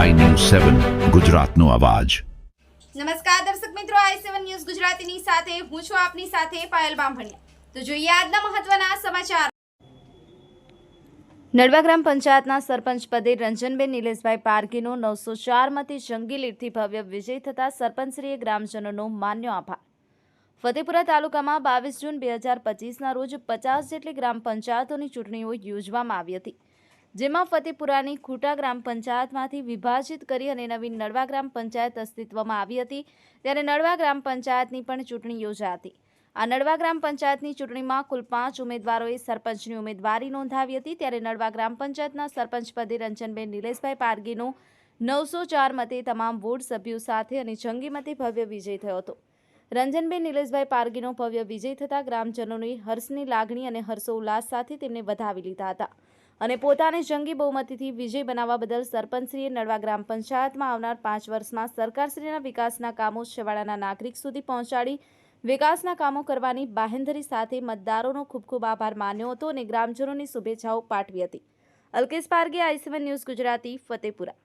સેવન, ગુજરાતનો અવાજ. નમસ્કાર દર્શક મિત્રો, આઈ સેવન ન્યૂઝ ગુજરાતીની સાથે હું છું આપની સાથે પાયલ બામભણિયા. તો જોઈએ આજના મહત્વના સમાચાર. નડવા ગ્રામ પંચાયતના સરપંચ પદે રંજનબેન નિલેશભાઈ પારગીનો નવસો ચારમાંથી જંગી લીડથી ભવ્ય વિજય થતા સરપંચશ્રીએ ગ્રામજનોનો માન્યો આભાર. ફતેપુરા તાલુકામાં બાવીસ જૂન બે હજાર પચીસના રોજ પચાસ જેટલી ગ્રામ પંચાયતોની ચૂંટણીઓ યોજવામાં આવી હતી. જેમાં ફતેપુરાની ખૂટા ગ્રામ પંચાયતમાંથી વિભાજિત કરી અને નવી નળવા ગ્રામ પંચાયત અસ્તિત્વમાં આવી હતી. ત્યારે નળવા ગ્રામ પંચાયતની પણ ચૂંટણી યોજા હતી આ નડવા ગ્રામ પંચાયતની ચૂંટણીમાં કુલ પાંચ ઉમેદવારોએ સરપંચની ઉમેદવારી નોંધાવી હતી. ત્યારે નડવા ગ્રામ પંચાયતના સરપંચ પદે રંજનબેન નિલેશભાઈ પારગીનો નવસો ચાર મતે તમામ વોર્ડ સભ્યો સાથે અને જંગી મતે ભવ્ય વિજય થયો હતો. રંજનબેન નિલેશભાઈ પારગીનો ભવ્ય વિજય થતાં ગ્રામજનોની હર્ષની લાગણી અને હર્ષોલ્લાસ સાથે તેમને વધાવી લીધા હતા. અને પોતાને જંગી બહુમતીથી વિજય બનાવવા બદલ સરપંચશ્રીએ નડવા ગ્રામ પંચાયતમાં આવનાર પાંચ વર્ષમાં સરકારશ્રીના વિકાસના કામો છેવાડાના નાગરિક સુધી પહોંચાડી વિકાસના કામો કરવાની બાહેંધરી સાથે મતદારોનો ખૂબ ખૂબ આભાર માન્યો હતો અને ગ્રામજનોની શુભેચ્છાઓ પાઠવી હતી. Alkesh Parge I news Gujarati, Fatepura.